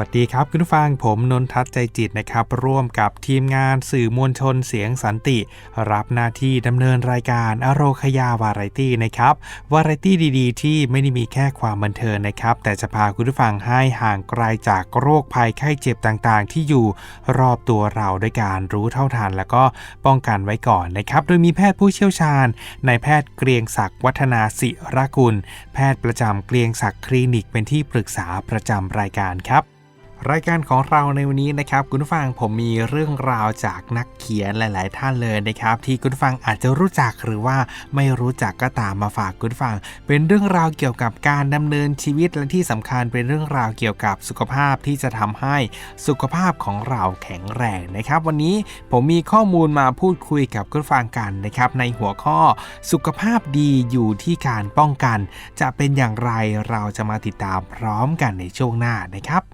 สวัสดีครับคุณผู้ฟังผมนนทัศน์ใจจิตนะครับ ร่วมกับทีมงานสื่อมวลชนเสียงสันติ รับหน้าที่ดำเนินรายการอโรคยาวาไรตี้นะครับ วาไรตี้ดีๆ ที่ไม่ได้มีแค่ความบันเทิงนะครับ แต่จะพาคุณผู้ฟังให้ห่างไกลจากโรคภัยไข้เจ็บต่างๆ ที่อยู่รอบตัวเราด้วยการรู้เท่าทัน แล้วก็ป้องกันไว้ก่อนนะครับ โดยมีแพทย์ผู้เชี่ยวชาญนายแพทย์เกรียงศักดิ์วัฒนาศิรกุล แพทย์ประจำเกรียงศักดิ์คลินิกเป็นที่ปรึกษาประจำรายการครับ รายการของเราในวันนี้นะครับคุณฟังผมมีเรื่องราวจากนักเขียนหลาย ๆ ท่านเลยนะครับ ที่คุณฟังอาจจะรู้จักหรือว่าไม่รู้จักก็ตามมาฝากคุณฟัง เป็นเรื่องราวเกี่ยวกับการดำเนินชีวิตและที่สำคัญเป็นเรื่องราวเกี่ยวกับสุขภาพที่จะทำให้สุขภาพของเราแข็งแรงนะครับ วันนี้ผมมีข้อมูลมาพูดคุยกับคุณฟังกันนะครับในหัวข้อสุขภาพดีอยู่ที่การป้องกัน จะเป็นอย่างไรเราจะมาติดตามพร้อมกันในช่วงหน้านะครับ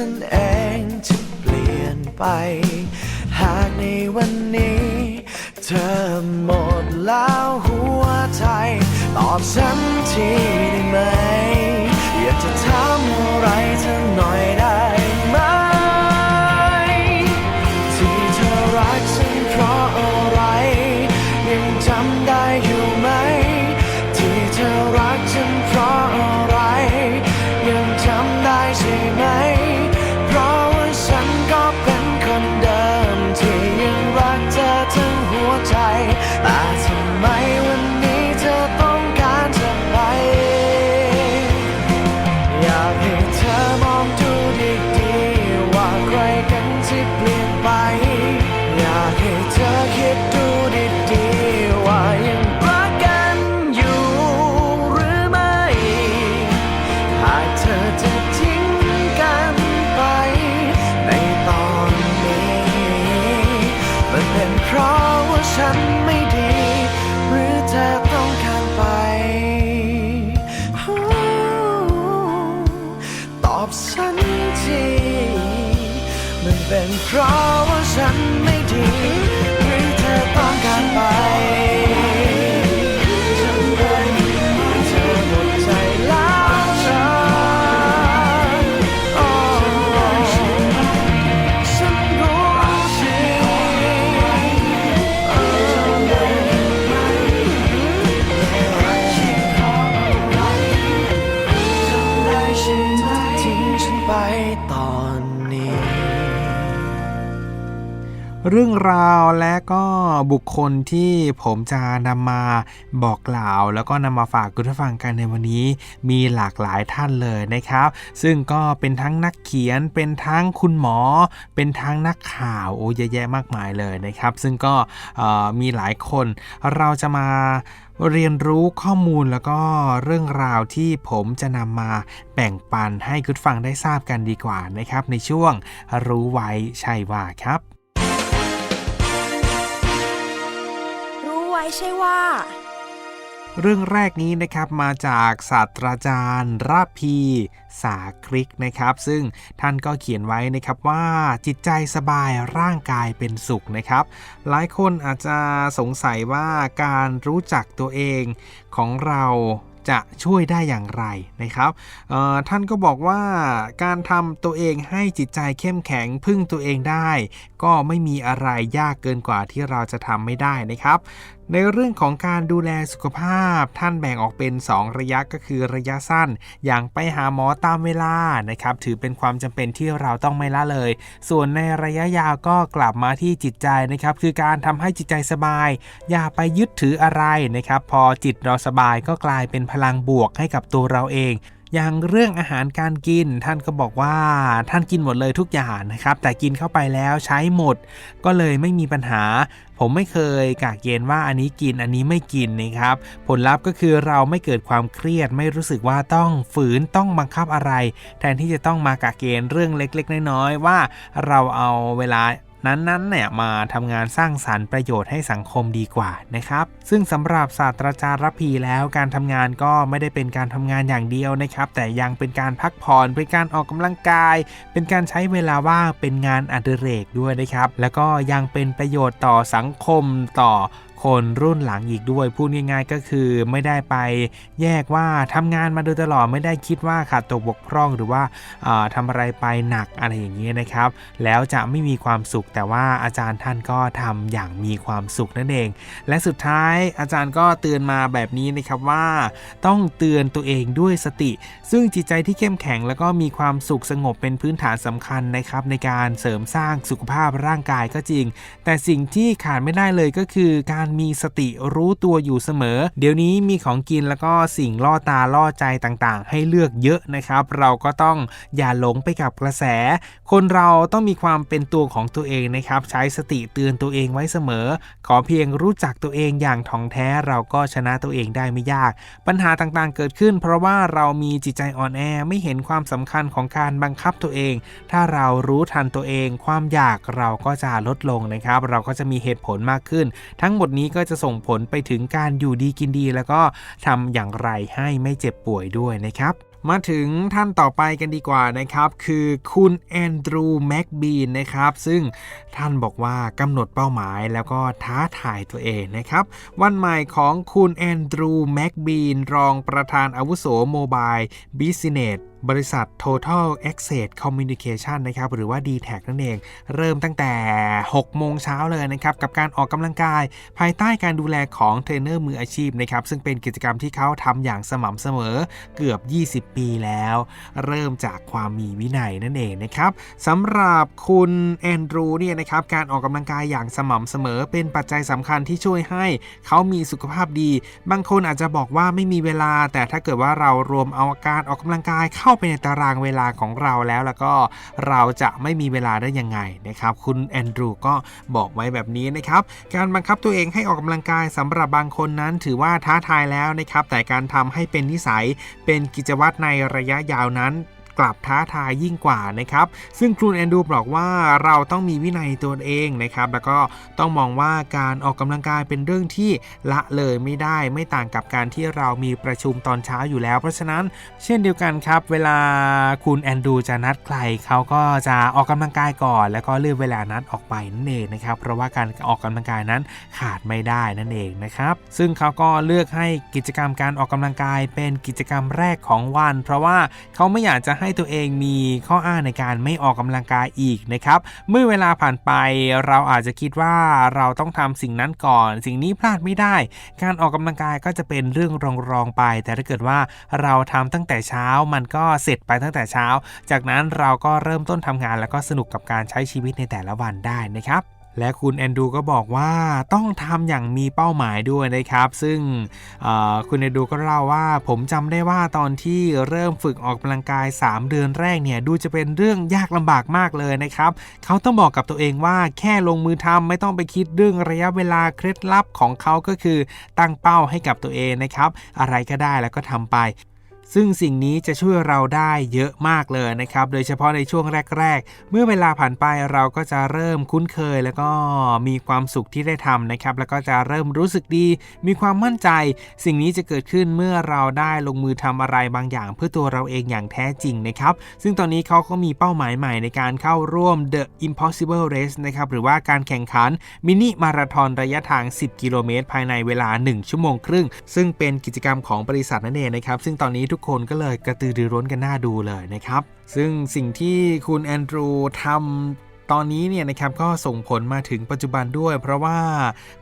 ฉันเองจะเปลี่ยนไป อบฉันทีมันเป็นเพราะว่าฉันไม่ดีหรือเธอต้องการไป เรื่องราวและก็บุคคลที่ผมจะนำมาบอกกล่าว แล้วก็นำมาฝากคุณผู้ฟังกันในวันนี้ มีหลากหลายท่านเลยนะครับ ซึ่งก็เป็นทั้งนักเขียนเป็นทั้งคุณหมอ เป็นทั้งนักข่าวโอ้เยอะแยะมากมายเลยนะครับ ซึ่งก็มีหลายคนเราจะมาเรียนรู้ข้อมูลแล้วก็เรื่องราวที่ผมจะนำมาแบ่งปันให้คุณฟังได้ทราบกันดีกว่านะครับ ในช่วงรู้ไว้ใช่ว่าครับ ใช่ว่า เรื่องแรกนี้นะครับมาจากศาสตราจารย์ราพีสาคริกนะครับ ซึ่งท่านก็เขียนไว้นะครับว่าจิตใจสบายร่างกายเป็นสุขนะครับ หลายคนอาจจะสงสัยว่าการรู้จักตัวเองของเราจะช่วยได้อย่างไรนะครับ ท่านก็บอกว่าการทำตัวเองให้จิตใจเข้มแข็งพึ่งตัวเองได้ ก็ไม่มีอะไรยากเกินกว่าที่เราจะทำไม่ได้นะครับ ในเรื่องของการดูแลสุขภาพท่านแบ่งออกเป็น 2 ระยะก็คือระยะสั้น อย่างไปหาหมอตามเวลานะครับถือเป็นความจำเป็นที่เราต้องไม่ละเลย ส่วนในระยะยาวก็กลับมาที่จิตใจนะครับคือการทำให้จิตใจสบาย อย่าไปยึดถืออะไรนะครับพอจิตเราสบายก็กลายเป็นพลังบวกให้กับตัวเราเอง อย่างเรื่องอาหารการกินท่านก็บอกว่าท่านกินหมดเลยทุกอย่างนะครับ แต่กินเข้าไปแล้วใช้หมด ก็เลยไม่มีปัญหา ผมไม่เคยกะเกณฑ์ว่าอันนี้กินอันนี้ไม่กินนะครับ ผลลัพธ์ก็คือเราไม่เกิดความเครียด ไม่รู้สึกว่าต้องฝืนต้องบังคับอะไร แทนที่จะต้องมากะเกณฑ์เรื่องเล็ก ๆ น้อยๆว่าเราเอาเวลา นั้นๆเนี่ยมาทำงานสร้างสารรค์ประโยชน์ให้สังคมดีกว่านะครับ ซึ่งสำหรับศาสตราจารย์รพีแล้วการทำงานก็ไม่ได้เป็นการทำงานอย่างเดียวนะครับ แต่ยังเป็นการพักผ่อนเป็นการออกกำลังกาย เป็นการใช้เวลาว่างเป็นงานอดิเรกด้วยนะครับ แล้วก็ยังเป็นประโยชน์ต่อสังคมต่อ คนรุ่นหลังอีกด้วยพูดง่ายๆก็คือไม่ได้ไปแยกว่าทำงานมาโดยตลอดไม่ได้คิดว่าขาดตกบกพร่องหรือว่าาทำอะไรไปหนักอะไรอย่างนี้นะครับ แล้วจะไม่มีความสุขแต่ว่าอาจารย์ท่านก็ทำอย่างมีความสุขนั่นเอง และสุดท้ายอาจารย์ก็เตือนมาแบบนี้นะครับว่า ต้องเตือนตัวเองด้วยสติ ซึ่งจิตใจที่เข้มแข็งแล้วก็มีความสุขสงบเป็นพื้นฐานสำคัญนะครับ ในการเสริมสร้างสุขภาพร่างกายก็จริง แต่สิ่งที่ขาดไม่ได้เลยก็คือการมีสติรู้ตัวอยู่เสมอ เดี๋ยวนี้มีของกินแล้วก็สิ่งล่อตาล่อใจต่างๆ ให้เลือกเยอะนะครับ เราก็ต้องอย่าหลงไปกับกระแส คนเราต้องมีความเป็นตัวของตัวเองนะครับ ใช้สติเตือนตัวเองไว้เสมอ ขอเพียงรู้จักตัวเองอย่างถ่องแท้เราก็ชนะตัวเองได้ไม่ยาก ปัญหาต่างๆเกิดขึ้น เพราะว่าเรามีจิตใจอ่อนแอไม่เห็นความสำคัญของการบังคับตัวเอง ถ้าเรารู้ทันตัวเอง ความอยากเราก็จะลดลงนะครับ เราก็จะมีเหตุผลมากขึ้น ทั้งหมดนี้ก็จะส่งผลไปถึงการอยู่ดีกินดี แล้วก็ทำอย่างไรให้ไม่เจ็บป่วยด้วยนะครับมาถึงท่านต่อไปกันดีกว่านะครับ คือคุณแอนดรูว์แม็กบีนนะครับ ซึ่งท่านบอกว่ากำหนดเป้าหมายแล้วก็ท้าทายตัวเองนะครับ วันใหม่ของคุณแอนดรูว์แม็กบีนรองประธานอาวุโสโมบายบิสเนสบริษัท Total Access Communication นะครับหรือว่า d t แทนั่นเอง เริ่มตั้งแต่ 6 โมงเช้าเลยนะครับ กับการออกกำลังกาย ภายใต้การดูแลของเทรนเนอร์มืออาชีพนะครับ ซึ่งเป็นกิจกรรมที่เขาทำอย่างสม่ำเสมอเกือบ 20 ปีแล้ว เริ่มจากความมีวินัยนั่นเองนะครับสำหรับคุณแอนดรูเนี่ยนะครับการออกกำลังกายอย่างสม่ำเสมอ เป็นปัจจัยสำคัญที่ช่วยให้เขามีสุขภาพดี บางคนอาจจะบอกว่าไม่มีเวลา แต่ถ้าเกิดว่าเรารวมเอาการออกกำลังกายเข้าาไปในตารางเวลาของเราแล้วแล้วก็เราจะไม่มีเวลาได้ยังไงนะครับ คุณแอนดรูก็บอกไว้แบบนี้นะครับ การบังคับตัวเองให้ออกกำลังกายสำหรับบางคนนั้นถือว่าท้าทายแล้วนะครับ แต่การทำให้เป็นนิสัยเป็นกิจวัตรในระยะยาวนั้น กลับท้าทายยิ่งกว่านะครับซึ่งครูแอนดูบอกว่าเราต้องมีวินัยตัวเองนะครับแล้วก็ต้องมองว่าการออกกำลังกายเป็นเรื่องที่ละเลยไม่ได้ไม่ต่างกับการที่เรามีประชุมตอนเช้าอยู่แล้ว เพราะฉะนั้นเช่นเดียวกันครับ เวลาคุณแอนดูจะนัดใครเขาก็จะออกกำลังกายก่อน แล้วก็เลือกเวลานัดออกไปนั่นเองนะครับเพราะว่าการออกกำลังกายนั้นขาดไม่ได้นั่นเองนะครับซึ่งเขาก็เลือกให้กิจกรรมการออกกำลังกายเป็นกิจกรรมแรกของวัน เพราะว่าเขาไม่อยากจะให้ให้ตัวเองมีข้ออ้างในการไม่ออกกำลังกายอีกนะครับ เมื่อเวลาผ่านไปเราอาจจะคิดว่าเราต้องทำสิ่งนั้นก่อน สิ่งนี้พลาดไม่ได้ การออกกำลังกายก็จะเป็นเรื่องรองๆไป แต่ถ้าเกิดว่าเราทำตั้งแต่เช้ามันก็เสร็จไปตั้งแต่เช้า จากนั้นเราก็เริ่มต้นทำงานแล้วก็สนุกกับการใช้ชีวิตในแต่ละวันได้นะครับ และคุณแอนดูก็บอกว่าต้องทำอย่างมีเป้าหมายด้วยนะครับ ซึ่งคุณแอนดูก็เล่าว่าผมจำได้ว่าตอนที่เริ่มฝึกออกกำลังกาย 3 เดือนแรกเนี่ยดูจะเป็นเรื่องยากลำบากมากเลยนะครับ เขาต้องบอกกับตัวเองว่าแค่ลงมือทำไม่ต้องไปคิดเรื่องระยะเวลาเคล็ดลับของเขาก็คือตั้งเป้าให้กับตัวเองนะครับ อะไรก็ได้แล้วก็ทำไป ซึ่งสิ่งนี้จะช่วยเราได้เยอะมากเลยนะครับ โดยเฉพาะในช่วงแรก ๆ เมื่อเวลาผ่านไปเราก็จะเริ่มคุ้นเคย แล้วก็มีความสุขที่ได้ทำนะครับ แล้วก็จะเริ่มรู้สึกดี มีความมั่นใจ สิ่งนี้จะเกิดขึ้นเมื่อเราได้ลงมือทำอะไรบางอย่าง เพื่อตัวเราเองอย่างแท้จริงนะครับ ซึ่งตอนนี้เขาก็มีเป้าหมายใหม่ในการเข้าร่วม The Impossible Race นะครับหรือว่าการแข่งขันมินิมาราธอนระยะทาง 10 กิโลเมตร ภายในเวลา 1 ชั่วโมงครึ่ง ซึ่งเป็นกิจกรรมของบริษัทนั่นเองนะครับซึ่งตอนนี้ทุกคนก็เลยกระตือรือร้นกันน่าดูเลยนะครับ ซึ่งสิ่งที่คุณแอนดรูทำ ตอนนี้เนี่ยนะครับก็ส่งผลมาถึงปัจจุบันด้วย เพราะว่า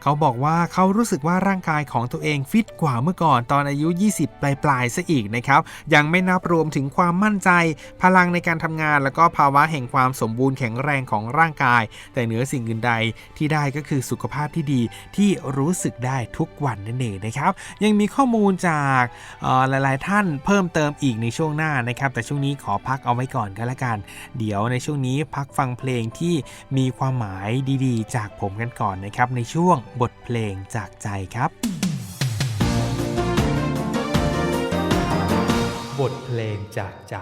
เขาบอกว่าเขารู้สึกว่าร่างกายของตัวเองฟิตกว่าเมื่อก่อนตอนอายุ 20 ปลายๆซะอีกนะครับยังไม่นับรวมถึงความมั่นใจ พลังในการทำงาน แล้วก็ภาวะแห่งความสมบูรณ์แข็งแรงของร่างกาย แต่เหนือสิ่งอื่นใดที่ได้ก็คือสุขภาพที่ดีที่รู้สึกได้ทุกวันนั่นเองนะครับยังมีข้อมูลจากหลาย ๆ ท่านเพิ่มเติมอีกในช่วงหน้านะครับแต่ช่วงนี้ขอพักเอาไว้ก่อนก็แล้วกัน เดี๋ยวในช่วงนี้พักฟังเพลงที่มีความหมายดีๆ จากผมกันก่อนนะครับ ในช่วงบทเพลงจากใจครับ บทเพลงจากใจ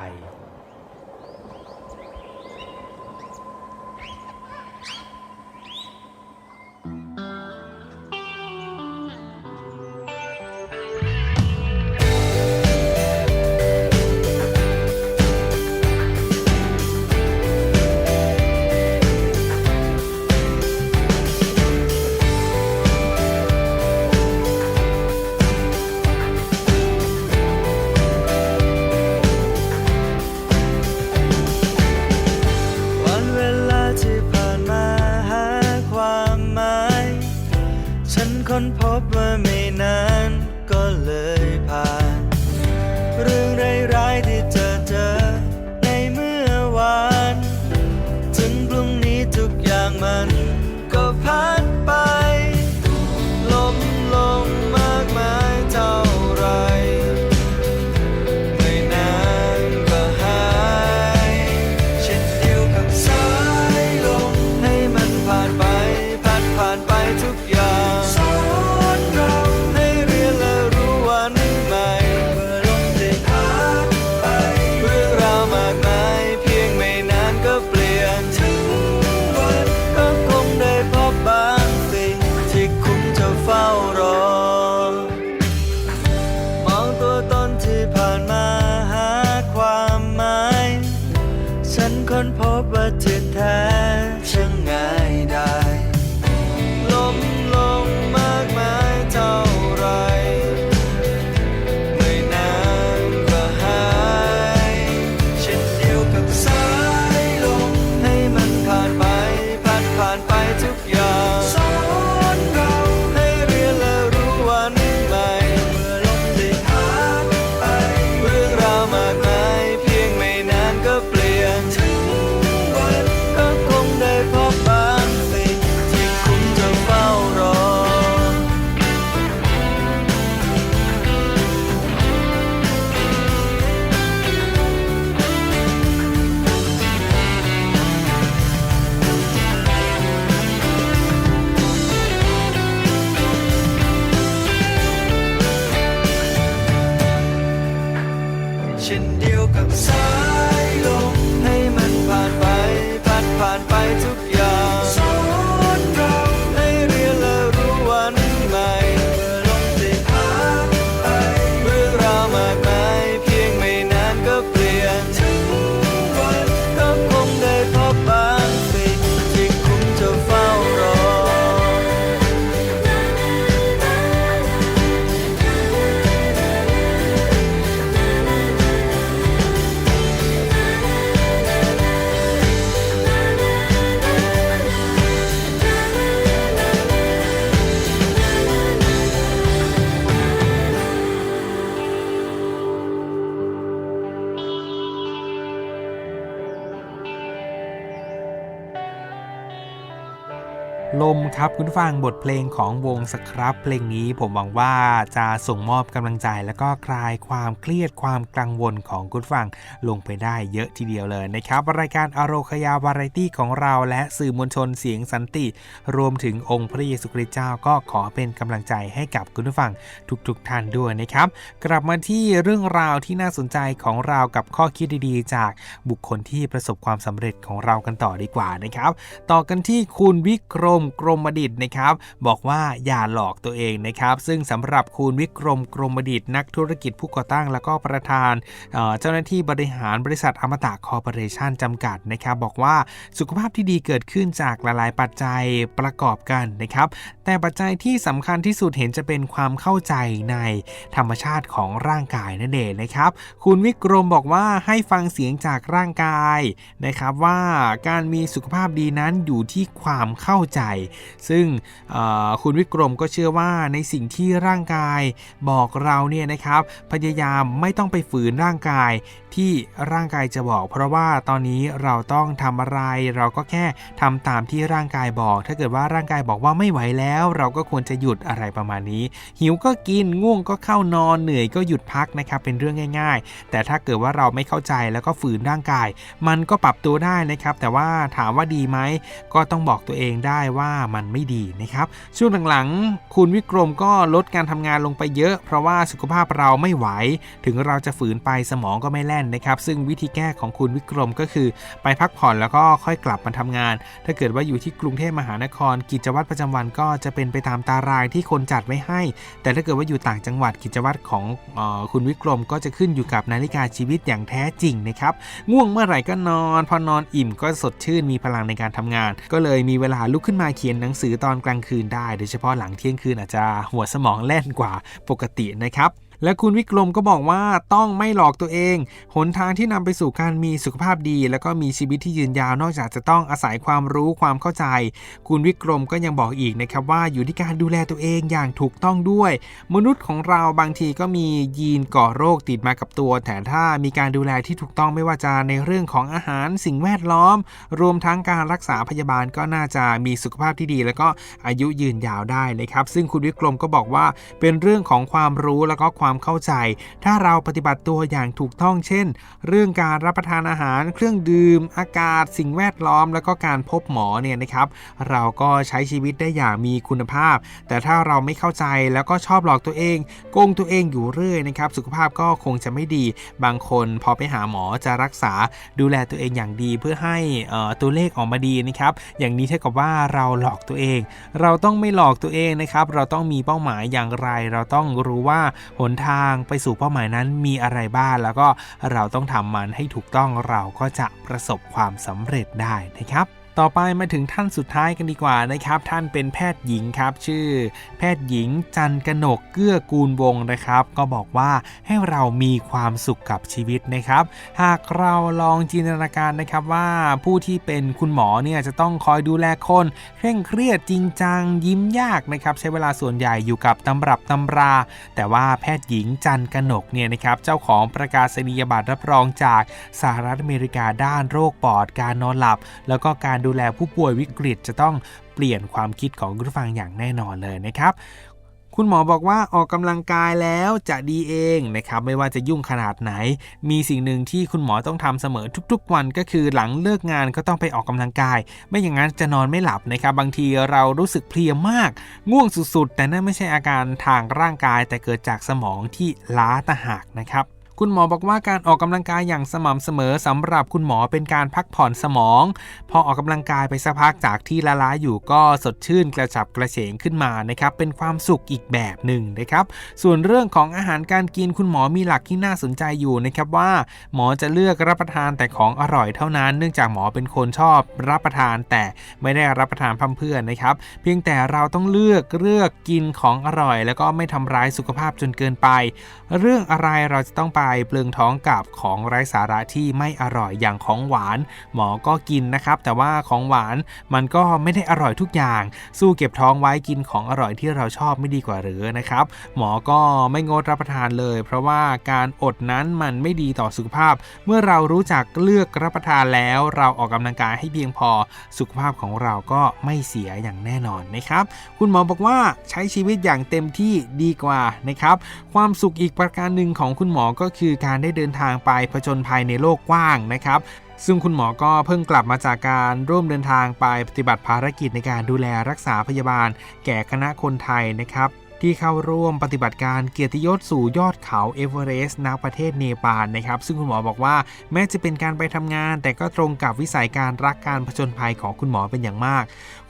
ครับคุณฟังบทเพลงของวงสครับเพลงนี้ผมหวังว่าจะส่งมอบกำลังใจ แล้วก็คลายความเครียดความกังวลของคุณฟังลงไปได้เยอะทีเดียวเลยนะครับ รายการอโรคยาวาไรตี้ของเราและสื่อมวลชนเสียงสันติ รวมถึงองค์พระเยซูคริสต์เจ้าก็ขอเป็นกำลังใจให้กับคุณผู้ฟังทุกๆทท่านด้วยนะครับ กลับมาที่เรื่องราวที่น่าสนใจของเรากับข้อคิดดีๆ จากบุคคลที่ประสบความสำเร็จของเรากันต่อดีกว่านะครับ ต่อกันที่คุณวิกรมกรมดิตนะครับบอกว่าอย่าหลอกตัวเองนะครับซึ่งสำหรับคุณวิกรมกรมดิตนักธุรกิจผู้ก่อตั้ง แล้วก็ประธานเจ้าหน้าที่บริหารบริษัทอมตะคอร์ปอเรชั่นจำกัดนะครับบอกว่าสุขภาพที่ดีเกิดขึ้นจากหลาย ๆ ปัจจัยประกอบกันนะครับแต่ปัจจัยที่สำคัญที่สุดเห็นจะเป็นความเข้าใจในธรรมชาติของร่างกายนั่นเองนะครับ คุณวิกรมบอกว่าให้ฟังเสียงจากร่างกายนะครับว่าการมีสุขภาพดีนั้นอยู่ที่ความเข้าใจซึ่งคุณวิกรมก็เชื่อว่าในสิ่งที่ร่างกายบอกเราเนี่ยนะครับพยายามไม่ต้องไปฝืนร่างกายที่ร่างกายจะบอก เพราะว่าตอนนี้เราต้องทำอะไร เราก็แค่ทำตามที่ร่างกายบอก ถ้าเกิดว่าร่างกายบอกว่าไม่ไหวแล้ว เราก็ควรจะหยุดอะไรประมาณนี้ หิวก็กินง่วงก็เข้านอนเหนื่อยก็หยุดพักนะครับเป็นเรื่องง่าย ๆ แต่ถ้าเกิดว่าเราไม่เข้าใจแล้วก็ฝืนร่างกาย มันก็ปรับตัวได้นะครับ แต่ว่าถามว่าดีไหมก็ต้องบอกตัวเองได้ว่ามันไม่ดีนะครับ ช่วงหลังๆ คุณวิกรมก็ลดการทำงานลงไปเยอะ เพราะว่าสุขภาพเราไม่ไหว ถึงเราจะฝืนไปสมองก็ไม่แล่นนะครับ ซึ่งวิธีแก้ของคุณวิกรมก็คือ ไปพักผ่อนแล้วก็ค่อยกลับมาทำงาน ถ้าเกิดว่าอยู่ที่กรุงเทพมหานคร กิจวัตรประจำวันก็จะเป็นไปตามตารางที่คนจัดไว้ให้ แต่ถ้าเกิดว่าอยู่ต่างจังหวัดกิจวัตรของออคุณวิกรมก็จะขึ้นอยู่กับนาฬิกาชีวิตอย่างแท้จริงนะครับง่วงเมื่อไหร่ก็นอน พอนอนอิ่มก็สดชื่นมีพลังในการทำงาน ก็เลยมีเวลาลุกขึ้นมาเขียนหนังสือือตอนกลางคืนได้ โดยเฉพาะหลังเที่ยงคืนอาจจะหัวสมองแล่นกว่าปกตินะครับ และคุณวิกรมก็บอกว่าต้องไม่หลอกตัวเอง หนทางที่นำไปสู่การมีสุขภาพดี แล้วก็มีชีวิตที่ยืนยาวนอกจากจะต้องอาศัยความรู้ความเข้าใจ คุณวิกรมก็ยังบอกอีกนะครับว่าอยู่ที่การดูแลตัวเองอย่างถูกต้องด้วย มนุษย์ของเราบางทีก็มียีนก่อโรคติดมากับตัว แต่ถ้ามีการดูแลที่ถูกต้องไม่ว่าจะในเรื่องของอาหารสิ่งแวดล้อม รวมทั้งการรักษาพยาบาลก็น่าจะมีสุขภาพที่ดี แล้วก็อายุยืนยาวได้นะครับ ซึ่งคุณวิกรมก็บอกว่าเป็นเรื่องของความรู้แล้วก็ความเข้าใจ ถ้าเราปฏิบัติตัวอย่างถูกต้องเช่น เรื่องการรับประทานอาหาร เครื่องดื่ม อากาศ สิ่งแวดล้อม แล้วก็การพบหมอเนี่ยนะครับ เราก็ใช้ชีวิตได้อย่างมีคุณภาพ แต่ถ้าเราไม่เข้าใจแล้วก็ชอบหลอกตัวเองโกงตัวเองอยู่เรื่อยนะครับ สุขภาพก็คงจะไม่ดี บางคนพอไปหาหมอจะรักษาดูแลตัวเองอย่างดีเพื่อให้ตัวเลขออกมาดีนะครับ อย่างนี้เท่ากับว่าเราหลอกตัวเอง เราต้องไม่หลอกตัวเองนะครับ เราต้องมีเป้าหมายอย่างไร เราต้องรู้ว่าหนทางไปสู่เป้าหมายนั้นมีอะไรบ้างแล้วก็เราต้องทำมันให้ถูกต้องเราก็จะประสบความสำเร็จได้นะครับ ต่อไปมาถึงท่านสุดท้ายกันดีกว่านะครับ ท่านเป็นแพทย์หญิงครับ ชื่อ แพทย์หญิงจันกนกเกื้อกูลวงศ์นะครับ ก็บอกว่าให้เรามีความสุขกับชีวิตนะครับ หากเราลองจินตนาการนะครับว่าผู้ที่เป็นคุณหมอเนี่ยจะต้องคอยดูแลคนเคร่งเครียดจริงจังยิ้มยากนะครับใช้เวลาส่วนใหญ่อยู่กับตำรับตำรา แต่ว่าแพทย์หญิงจันกนกเนี่ยนะครับเจ้าของประกาศนียบัตรรับรองจากสหรัฐอเมริกาด้านโรคปอดการนอนหลับ แล้วก็การดูแลผู้ป่วยวิกฤตจะต้องเปลี่ยนความคิดของคุณผู้ฟังอย่างแน่นอนเลยนะครับคุณหมอบอกว่าออกกำลังกายแล้วจะดีเองนะครับไม่ว่าจะยุ่งขนาดไหน มีสิ่งหนึ่งที่คุณหมอต้องทำเสมอทุกๆ วันก็คือหลังเลิกงานก็ต้องไปออกกำลังกาย ไม่อย่างนั้นจะนอนไม่หลับนะครับบางทีเรารู้สึกเพลียมาก ง่วงสุดๆ แต่นั่นไม่ใช่อาการทางร่างกายแต่เกิดจากสมองที่ล้าตะหากนะครับ คุณหมอบอกว่าการออกกำลังกายอย่างสม่ำเสมอสำหรับคุณหมอเป็นการพักผ่อนสมอง พอออกกำลังกายไปสักพักจากที่ละล้าอยู่ก็สดชื่นกระฉับกระเฉงขึ้นมานะครับเป็นความสุขอีกแบบหนึ่งนะครับส่วนเรื่องของอาหารการกินคุณหมอมีหลักที่น่าสนใจอยู่นะครับว่า หมอจะเลือกรับประทานแต่ของอร่อยเท่านั้น เนื่องจากหมอเป็นคนชอบรับประทานแต่ไม่ได้รับประทานพั่มเพื่อนนะครับเพียงแต่เราต้องเลือกเลือกกินของอร่อย แล้วก็ไม่ทำร้ายสุขภาพจนเกินไป เรื่องอะไรเราจะต้องไปเปลืองท้องกับของไร้สาระที่ไม่อร่อยอย่างของหวาน หมอก็กินนะครับ แต่ว่าของหวานมันก็ไม่ได้อร่อยทุกอย่าง สู้เก็บท้องไว้กินของอร่อยที่เราชอบไม่ดีกว่าหรือนะครับ หมอก็ไม่งดรับประทานเลย เพราะว่าการอดนั้นมันไม่ดีต่อสุขภาพ เมื่อเรารู้จักเลือกรับประทานแล้ว เราออกกำลังกายให้เพียงพอสุขภาพของเราก็ไม่เสียอย่างแน่นอนนะครับ คุณหมอบอกว่าใช้ชีวิตอย่างเต็มที่ดีกว่านะครับ ความสุขอีกประการหนึ่งของคุณหมอก็คือการได้เดินทางไปผจญภัยในโลกกว้างนะครับซึ่งคุณหมอก็เพิ่งกลับมาจากการร่วมเดินทางไปปฏิบัติภารกิจในการดูแลรักษาพยาบาล แก่คณะคนไทยนะครับ ที่เข้าร่วมปฏิบัติการเกียรติยศสู่ยอดเขาเอเวอเรสต์ณประเทศเนปาลนะครับ ซึ่งคุณหมอบอกว่าแม้จะเป็นการไปทำงาน แต่ก็ตรงกับวิสัยการรักการผจญภัยของคุณหมอเป็นอย่างมาก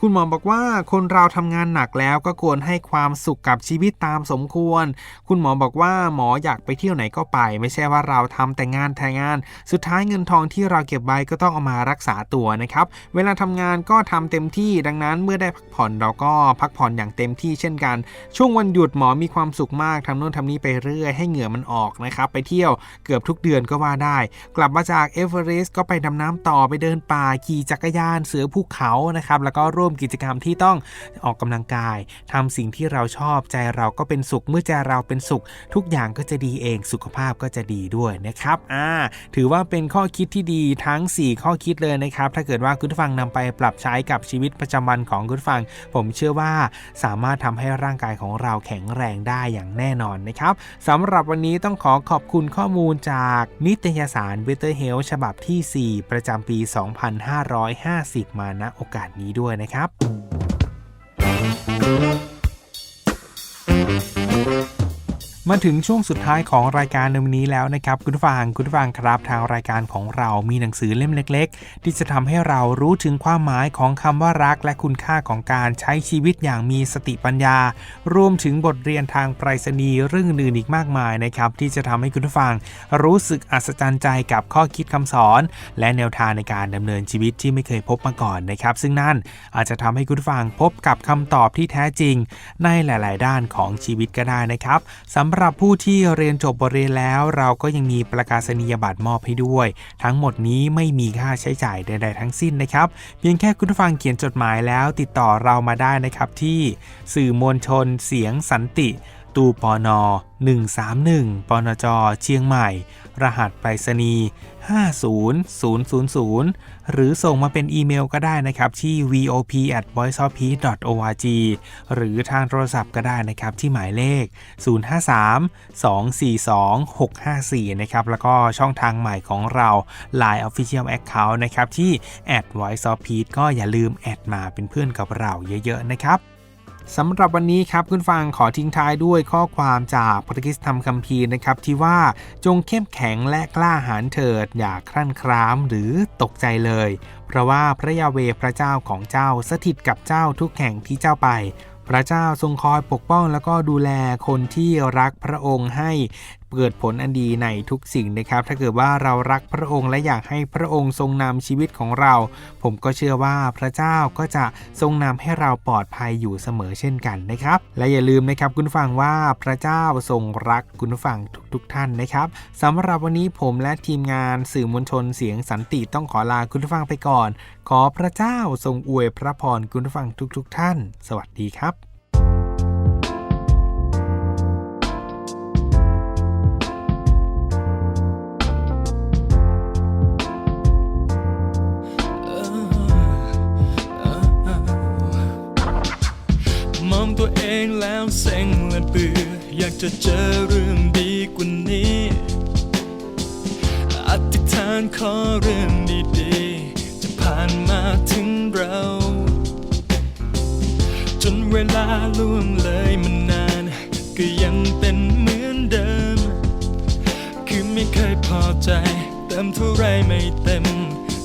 คุณหมอบอกว่าคนเราทำงานหนักแล้วก็ควรให้ความสุขกับชีวิตตามสมควร คุณหมอบอกว่าหมออยากไปเที่ยวไหนก็ไป ไม่ใช่ว่าเราทำแต่งานแต่งาน สุดท้ายเงินทองที่เราเก็บไว้ก็ต้องเอามารักษาตัวนะครับ เวลาทำงานก็ทำเต็มที่ดังนั้นเมื่อได้พักผ่อนเราก็พักผ่อนอย่างเต็มที่เช่นกัน ช่วงวันหยุดหมอมีความสุขมากทำโน่นทำนี้ไปเรื่อยให้เหงื่อมันออกนะครับ ไปเที่ยวเกือบทุกเดือนก็ว่าได้ กลับมาจากเอเวอเรสต์ก็ไปดำน้ำต่อไปเดินป่าขี่จักรยานเสือภูเขานะครับแล้วก็ร่วมกิจกรรมที่ต้องออกกำลังกายทำสิ่งที่เราชอบใจเราก็เป็นสุข เมื่อใจเราเป็นสุข ทุกอย่างก็จะดีเองสุขภาพก็จะดีด้วยนะครับอ่าถือว่าเป็นข้อคิดที่ดีทั้ง 4 ข้อคิดเลยนะครับ ถ้าเกิดว่าคุณผู้ฟังนำไปปรับใช้กับชีวิตประจำวันของคุณผู้ฟัง ผมเชื่อว่าสามารถทำให้ร่างกายของเราแข็งแรงได้อย่างแน่นอนนะครับสำหรับวันนี้ต้องขอขอบคุณข้อมูลจากนิตยสาร Better Health ฉบับที่ 4 ประจำปี 2550 มาณโอกาสนี้ด้วยนะครับครับ มาถึงช่วงสุดท้ายของรายการในวันนี้แล้วนะครับคุณผู้ฟังคุณผู้ฟังครับทางรายการของเรามีหนังสือเล่มเล็ก ๆ ที่จะทำให้เรารู้ถึงความหมายของคำว่ารัก และคุณค่าของการใช้ชีวิตอย่างมีสติปัญญา รวมถึงบทเรียนทางไปรษณีย์เรื่องอื่นอีกมากมายนะครับที่จะทำให้คุณผู้ฟัง รู้สึกอัศจรรย์ใจกับข้อคิดคำสอน และแนวทางในการดำเนินชีวิตที่ไม่เคยพบมาก่อนนะครับซึ่งนั่นอาจจะทำให้คุณผู้ฟังพบกับคำตอบที่แท้จริง ในหลาย ๆ ด้านของชีวิตก็ได้นะครับสำหรับหรับผู้ที่เรียนจบบทเรียนแล้ว เราก็ยังมีประกาศนียบัตรมอบให้ด้วย ทั้งหมดนี้ไม่มีค่าใช้จ่ายใดๆทั้งสิ้นนะครับ เพียงแค่คุณผู้ฟังเขียนจดหมายแล้วติดต่อเรามาได้นะครับที่สื่อมวลชนเสียงสันติ ตูปอนอ131ปนจเชียงใหม่ รหัสไปรษณีย์ 50000 หรือส่งมาเป็นอีเมลก็ได้นะครับ ที่ vop at voiceofpeace org หรือทางโทรศัพท์ก็ได้นะครับที่หมายเลข 053 242 654 นะครับ แล้วก็ช่องทางใหม่ของเรา Line Official Account นะครับ ที่ at voiceofpeace ก็อย่าลืมแอดมาเป็นเพื่อนกับเราเยอะๆนะครับ สำหรับวันนี้ครับคุณฟังขอทิ้งท้ายด้วยข้อความจากพระกิสธรรมคัมภีร์นะครับ ที่ว่าจงเข้มแข็งและกล้าหาญเถิดอย่าครั่นครามหรือตกใจเลย เพราะว่าพระยาเวพระเจ้าของเจ้าสถิตกับเจ้าทุกแห่งที่เจ้าไป พระเจ้าทรงคอยปกป้องแล้วก็ดูแลคนที่รักพระองค์ให้ เกิดผลอันดีในทุกสิ่งนะครับ ถ้าเกิดว่าเรารักพระองค์และอยากให้พระองค์ทรงนำชีวิตของเรา ผมก็เชื่อว่าพระเจ้าก็จะทรงนำให้เราปลอดภัยอยู่เสมอเช่นกันนะครับ และอย่าลืมนะครับคุณฟังว่าพระเจ้าทรงรักคุณฟังทุกๆทท่านนะครับสำหรับวันนี้ผมและทีมงานสื่อมวลชนเสียงสันติต้องขอลาคุณฟังไปก่อน ขอพระเจ้าทรงอวยพระพรคุณฟังทุกๆทท่าน สวัสดีครับ จะเจอเรื่องดีกว่านี้ อธิษฐานขอเรื่องดีๆ จะผ่านมาถึงเรา จนเวลาล่วงเลยมันนาน ก็ยังเป็นเหมือนเดิม คือไม่เคยพอใจ เติมเท่าไรไม่เต็ม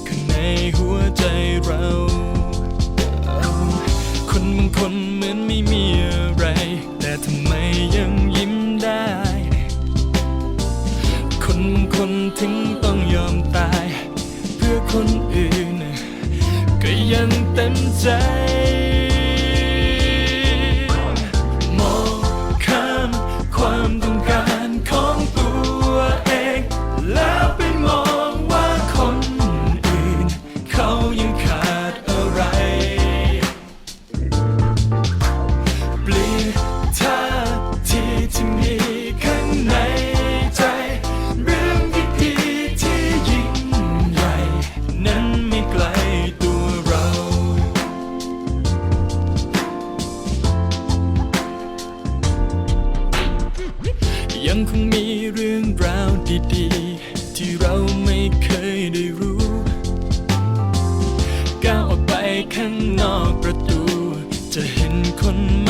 ข้างในหัวใจเรา คนบางคนเหมือน เ